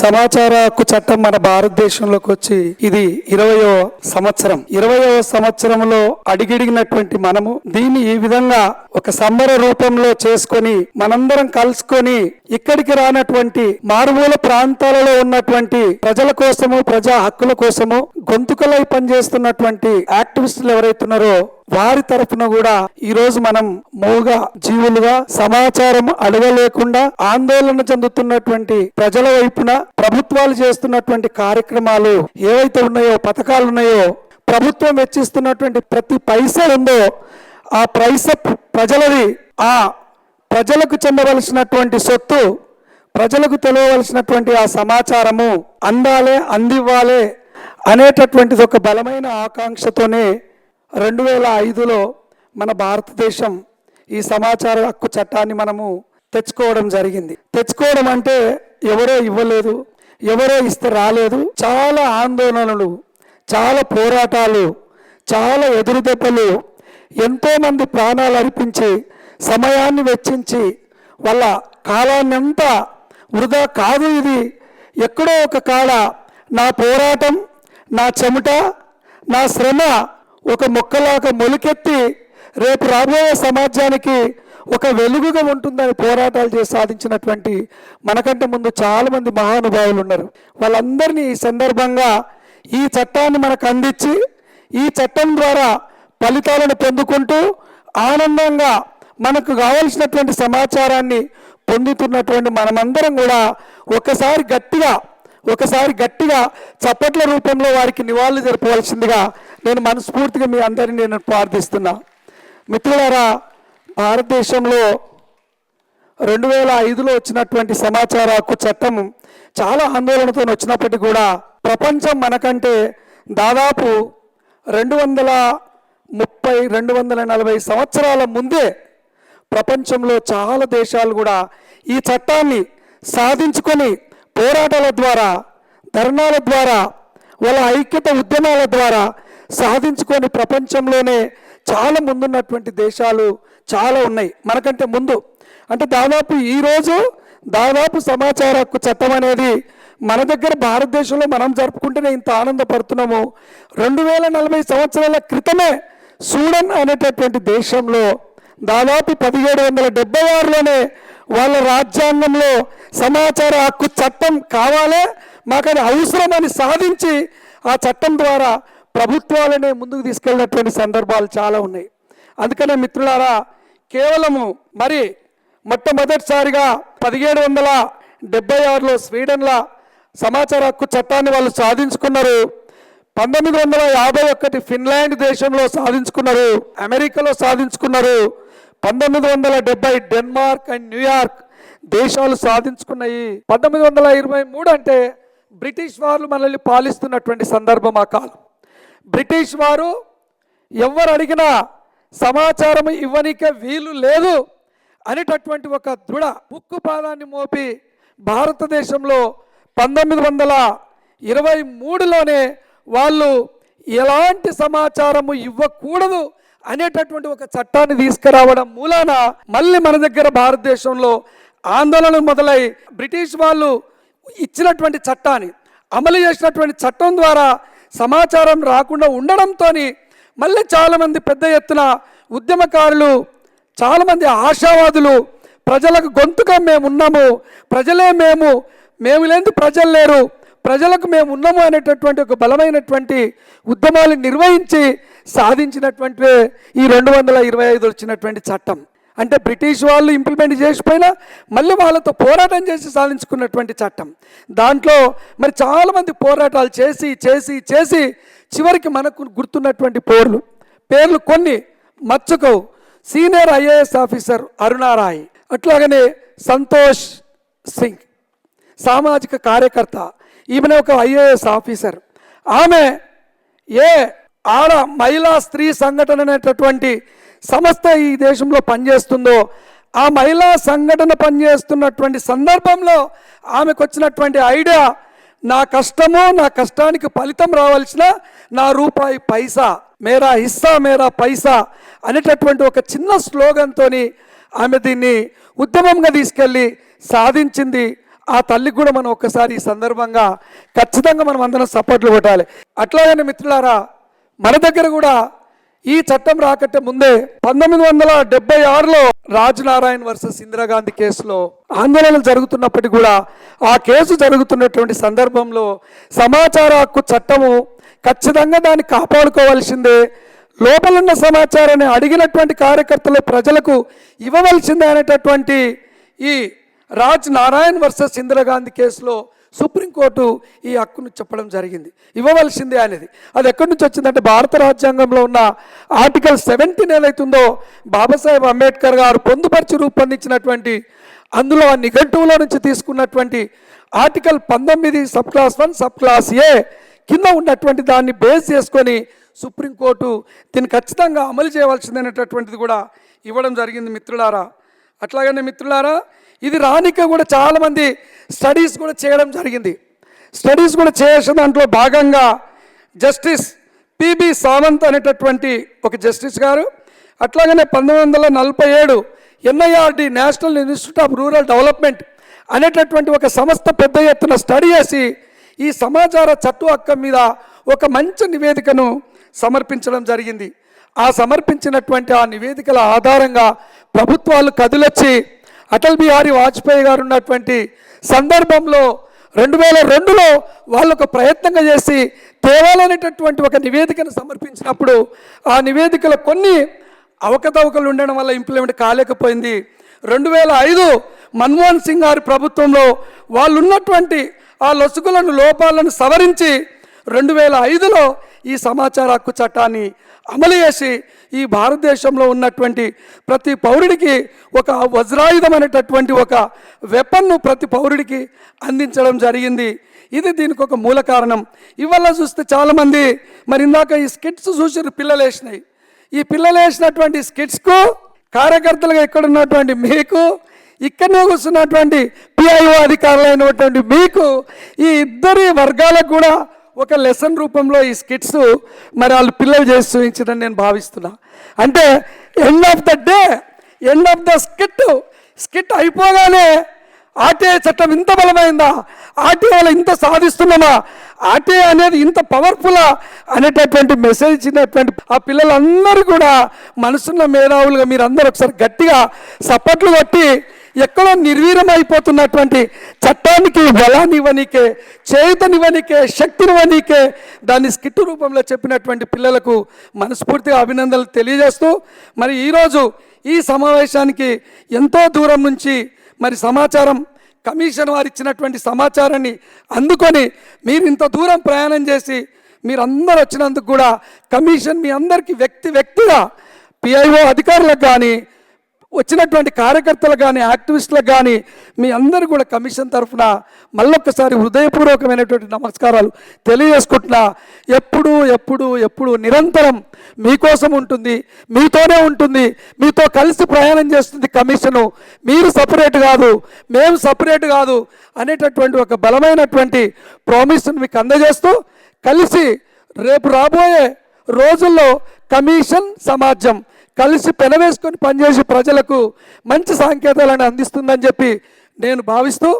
సమాచార హక్కు చట్టం మన భారతదేశంలోకి వచ్చి ఇది ఇరవయో సంవత్సరం. ఇరవయో సంవత్సరంలో అడిగిడిగినటువంటి మనము దీన్ని ఈ విధంగా ఒక సంబర రూపంలో చేసుకొని మనందరం కలుసుకొని ఇక్కడికి రానటువంటి మారుమూల ప్రాంతాలలో ఉన్నటువంటి ప్రజల కోసము ప్రజా హక్కుల కోసము గొంతుకలై పనిచేస్తున్నటువంటి యాక్టివిస్టులు ఎవరైతున్నారో వారి తరఫున కూడా ఈ రోజు మనం మూగ జీవులుగా సమాచారం అడగలేకుండా ఆందోళన చెందుతున్నటువంటి ప్రజల వైపున ప్రభుత్వాలు చేస్తున్నటువంటి కార్యక్రమాలు ఏవైతే ఉన్నాయో పథకాలు ఉన్నాయో ప్రభుత్వం వెచ్చిస్తున్నటువంటి ప్రతి పైసా ఉందో ఆ పైస ప్రజలది. ఆ ప్రజలకు చెందవలసినటువంటి సొత్తు ప్రజలకు తెలియవలసినటువంటి ఆ సమాచారము అందాలే అందివ్వాలే అనేటటువంటిది ఒక బలమైన ఆకాంక్షతోనే రెండు వేల ఐదులో మన భారతదేశం ఈ సమాచార హక్కు చట్టాన్ని మనము తెచ్చుకోవడం జరిగింది. తెచ్చుకోవడం అంటే ఎవరో ఇవ్వలేదు ఎవరో ఇస్తే రాలేదు. చాలా ఆందోళనలు చాలా పోరాటాలు చాలా ఎదురుదెబ్బలు ఎంతోమంది ప్రాణాలు అర్పించి సమయాన్ని వెచ్చించి వాళ్ళ కాలాన్నంతా వృధా కాదు ఇది. ఎక్కడో ఒక కాడ నా పోరాటం నా చెమట నా శ్రమ ఒక మొక్కలాగా మొలికెత్తి రేపు రాబోయే సమాజానికి ఒక వెలుగుగా ఉంటుందని పోరాటాలు చేసి సాధించినటువంటి మనకంటే ముందు చాలామంది మహానుభావులు ఉన్నారు. వాళ్ళందరినీ ఈ సందర్భంగా ఈ చట్టాన్ని మనకు అందించి ఈ చట్టం ద్వారా ఫలితాలను పొందుకుంటూ ఆనందంగా మనకు కావలసినటువంటి సమాచారాన్ని పొందుతున్నటువంటి మనమందరం కూడా ఒకసారి గట్టిగా ఒకసారి గట్టిగా చప్పట్ల రూపంలో వారికి నివాళులు జరపవలసిందిగా నేను మనస్ఫూర్తిగా మీ అందరినీ నేను ప్రార్థిస్తున్నా. మిత్రులారా భారతదేశంలో రెండు వేల ఐదులో వచ్చినటువంటి సమాచార హక్కు చట్టం చాలా ఆందోళనతో వచ్చినప్పటికీ కూడా ప్రపంచం మనకంటే దాదాపు రెండు వందల ముప్పై రెండు వందల నలభై సంవత్సరాల ముందే ప్రపంచంలో చాలా దేశాలు కూడా ఈ చట్టాన్ని సాధించుకొని పోరాటాల ద్వారా ధర్నాల ద్వారా వాళ్ళ ఐక్యత ఉద్యమాల ద్వారా సాధించుకొని ప్రపంచంలోనే చాలా ముందున్నటువంటి దేశాలు చాలా ఉన్నాయి. మనకంటే ముందు. అంటే దాదాపు ఈరోజు దాదాపు సమాచార హక్కు చట్టం అనేది మన దగ్గర భారతదేశంలో మనం జరుపుకుంటేనే ఇంత ఆనందపడుతున్నాము. రెండు వేల నలభై సంవత్సరాల క్రితమే సూడన్ అనేటటువంటి దేశంలో దాదాపు పదిహేడు వందల డెబ్బై ఆరులోనే వాళ్ళ రాజ్యాంగంలో సమాచార హక్కు చట్టం కావాలే మాకు అది అవసరమని సాధించి ఆ చట్టం ద్వారా ప్రభుత్వాలనే ముందుకు తీసుకెళ్ళినటువంటి సందర్భాలు చాలా ఉన్నాయి. అందుకనే మిత్రులారా కేవలము మరి మొట్టమొదటిసారిగా పదిహేడు వందల డెబ్బై ఆరులో స్వీడన్ల సమాచార హక్కు చట్టాన్ని వాళ్ళు సాధించుకున్నారు. పంతొమ్మిది వందల యాభై ఒకటి ఫిన్లాండ్ దేశంలో సాధించుకున్నారు అమెరికాలో సాధించుకున్నారు పంతొమ్మిది వందల డెబ్బై డెన్మార్క్ అండ్ న్యూయార్క్ దేశాలు సాధించుకున్నాయి. పంతొమ్మిది వందల ఇరవై మూడు అంటే బ్రిటిష్ వారు మనల్ని పాలిస్తున్నటువంటి సందర్భం ఆ కాలం. బ్రిటిష్ వారు ఎవరు అడిగినా సమాచారం ఇవ్వనికే వీలు లేదు అనేటటువంటి ఒక దృఢ ముక్కు పాదాన్ని మోపి భారతదేశంలో పంతొమ్మిది వందల ఇరవై మూడులోనే వాళ్ళు ఎలాంటి సమాచారము ఇవ్వకూడదు అనేటటువంటి ఒక చట్టాన్ని తీసుకురావడం మూలాన మళ్ళీ మన దగ్గర భారతదేశంలో ఆందోళన మొదలై బ్రిటిష్ వాళ్ళు ఇచ్చినటువంటి చట్టాన్ని అమలు చేసినటువంటి చట్టం ద్వారా సమాచారం రాకుండా ఉండడంతో మళ్ళీ చాలామంది పెద్ద ఎత్తున ఉద్యమకారులు చాలామంది ఆశావాదులు ప్రజలకు గొంతుగా మేము ఉన్నాము ప్రజలే మేము మేము లేని ప్రజలు లేరు ప్రజలకు మేము ఉన్నాము అనేటటువంటి ఒక బలమైనటువంటి ఉద్యమాలు నిర్వహించి సాధించినటువంటి ఈ రెండు వందల ఇరవై ఐదు వచ్చినటువంటి చట్టం. అంటే బ్రిటిష్ వాళ్ళు ఇంప్లిమెంట్ చేసిపోయినా మళ్ళీ వాళ్ళతో పోరాటం చేసి సాధించుకున్నటువంటి చట్టం. దాంట్లో మరి చాలామంది పోరాటాలు చేసి చేసి చేసి చివరికి మనకు గుర్తున్నటువంటి పేర్లు. పేర్లు కొన్ని మచ్చుకవు. Senior IAS officer Aruna Roy. అట్లాగనే సంతోష్ సింగ్ సామాజిక కార్యకర్త ఈమెన ఒక ఐఏఎస్ ఆఫీసర్. ఆమె ఏ ఆడ మహిళా స్త్రీ సంఘటన అనేటటువంటి సంస్థ ఈ దేశంలో పనిచేస్తుందో ఆ మహిళా సంఘటన పనిచేస్తున్నటువంటి సందర్భంలో ఆమెకు వచ్చినటువంటి ఐడియా నా కష్టము నా కష్టానికి ఫలితం రావాల్సిన నా రూపాయి పైసా మేరా హిస్సా మేరా పైసా అనేటటువంటి ఒక చిన్న స్లోగన్తో ఆమె దీన్ని ఉద్యమంగా తీసుకెళ్ళి సాధించింది. ఆ తల్లికి కూడా మనం ఒక్కసారి ఈ సందర్భంగా ఖచ్చితంగా మనం అందరం సపోర్ట్లు కొట్టాలి అట్లాగనే మిత్రులారా మన దగ్గర కూడా ఈ చట్టం రాకట్టే ముందే పంతొమ్మిది వందల డెబ్బై ఆరులో రాజనారాయణ వర్సెస్ ఇందిరాగాంధీ కేసులో ఆందోళనలు జరుగుతున్నప్పటికీ కూడా ఆ కేసు జరుగుతున్నటువంటి సందర్భంలో సమాచార హక్కు చట్టము ఖచ్చితంగా దాన్ని కాపాడుకోవాల్సిందే. లోపలున్న సమాచారాన్ని అడిగినటువంటి కార్యకర్తలు ప్రజలకు ఇవ్వవలసిందే అనేటటువంటి ఈ రాజ్ నారాయణ్ వర్సెస్ ఇందిరాగాంధీ కేసులో సుప్రీంకోర్టు ఈ హక్కును చెప్పడం జరిగింది. ఇవ్వవలసిందే అనేది. అది ఎక్కడి నుంచి వచ్చిందంటే భారత రాజ్యాంగంలో ఉన్న ఆర్టికల్ సెవెంటీన్ ఏదైతుందో బాబాసాహెబ్ అంబేద్కర్ గారు పొందుపరిచి రూపొందించినటువంటి అందులో ఆ నిఘంటువులో నుంచి తీసుకున్నటువంటి ఆర్టికల్ పంతొమ్మిది sub clause one sub clause A కింద ఉన్నటువంటి దాన్ని బేస్ చేసుకొని సుప్రీంకోర్టు దీన్ని ఖచ్చితంగా అమలు చేయవలసిందనేటటువంటిది కూడా ఇవ్వడం జరిగింది మిత్రులారా. అట్లాగనే మిత్రులారా ఇది రానిక కూడా చాలామంది స్టడీస్ కూడా చేయడం జరిగింది. స్టడీస్ కూడా చేసిన దాంట్లో భాగంగా జస్టిస్ పిబి సావంత్ అనేటటువంటి ఒక జస్టిస్ గారు అట్లాగనే పంతొమ్మిది వందల నలభై ఏడు NIRD national institute of rural development అనేటటువంటి ఒక సంస్థ పెద్ద ఎత్తున స్టడీ చేసి ఈ సమాచార చట్టు హక్కు మీద ఒక మంచి నివేదికను సమర్పించడం జరిగింది. ఆ సమర్పించినటువంటి ఆ నివేదికల ఆధారంగా ప్రభుత్వాలు కదిలొచ్చి అటల్ బిహారీ వాజ్పేయి గారు ఉన్నటువంటి సందర్భంలో రెండు వేల రెండులో వాళ్ళు ఒక ప్రయత్నంగా చేసి తేవాలనేటటువంటి ఒక నివేదికను సమర్పించినప్పుడు ఆ నివేదికలో కొన్ని అవకతవకలు ఉండడం వల్ల ఇంప్లిమెంట్ కాలేకపోయింది. రెండు వేల ఐదు మన్మోహన్ సింగ్ గారి ప్రభుత్వంలో వాళ్ళు ఉన్నటువంటి ఆ లొసుగులను లోపాలను సవరించి రెండు వేల ఐదులో ఈ సమాచార హక్కు చట్టాన్ని అమలు చేసి ఈ భారతదేశంలో ఉన్నటువంటి ప్రతి పౌరుడికి ఒక వజ్రాయుధమైనటువంటి ఒక వెపన్ను ప్రతి పౌరుడికి అందించడం జరిగింది. ఇది దీనికి ఒక మూల కారణం. ఇవల్ల చూస్తే చాలామంది మరి ఇందాక ఈ స్కిట్స్ చూసి పిల్లలు వేసినాయి ఈ పిల్లలు వేసినటువంటి స్కిట్స్కు కార్యకర్తలుగా ఇక్కడ ఉన్నటువంటి మీకు ఇక్కడనే కూర్చున్నటువంటి పిఐఓ అధికారులైనటువంటి మీకు ఈ ఇద్దరి వర్గాలకు కూడా ఒక లెసన్ రూపంలో ఈ స్కిట్స్ మరి వాళ్ళు పిల్లలు చేసి చూపించదని నేను భావిస్తున్నా. అంటే end of the day end of the skit skit అయిపోగానే ఆర్టీఐ చట్టం ఇంత బలమైందా? ఆర్టీఐలో ఇంత సాధిస్తున్నామా? ఆర్టీఐ అనేది ఇంత పవర్ఫుల్లా అనేటటువంటి మెసేజ్ ఇచ్చినటువంటి ఆ పిల్లలందరూ కూడా మనసున్న మేధావులుగా మీరు అందరూ ఒకసారి గట్టిగా సపోర్ట్లు కొట్టి ఎక్కడో నిర్వీర్యం అయిపోతున్నటువంటి చట్టానికి బలానివ్వనికే చేతనివ్వనికే శక్తినివ్వనీకే దాన్ని స్కిట్ రూపంలో చెప్పినటువంటి పిల్లలకు మనస్ఫూర్తిగా అభినందనలు తెలియజేస్తూ మరి ఈరోజు ఈ సమావేశానికి ఎంతో దూరం నుంచి మరి సమాచారం కమిషన్ వారు ఇచ్చినటువంటి సమాచారాన్ని అందుకొని మీరు ఇంత దూరం ప్రయాణం చేసి మీరందరూ వచ్చినందుకు కూడా కమిషన్ మీ అందరికీ వ్యక్తి వ్యక్తిగా పిఐఓ అధికారులకు కానీ వచ్చినటువంటి కార్యకర్తలు కానీ యాక్టివిస్టులకు కానీ మీ అందరూ కూడా కమిషన్ తరఫున మళ్ళొక్కసారి హృదయపూర్వకమైనటువంటి నమస్కారాలు తెలియజేసుకుంటున్నా. ఎప్పుడు ఎప్పుడు ఎప్పుడు నిరంతరం మీకోసం ఉంటుంది మీతోనే ఉంటుంది మీతో కలిసి ప్రయాణం చేస్తుంది కమిషను. మీరు సపరేట్ కాదు మేము సపరేట్ కాదు అనేటటువంటి ఒక బలమైనటువంటి ప్రామిస్ను మీకు అందజేస్తూ కలిసి రేపు రాబోయే రోజుల్లో కమిషన్ సమాజం కలిసి పెనవేసుకొని పనిచేసి ప్రజలకు మంచి సాంకేతాలను అందిస్తుందని చెప్పి నేను భావిస్తూ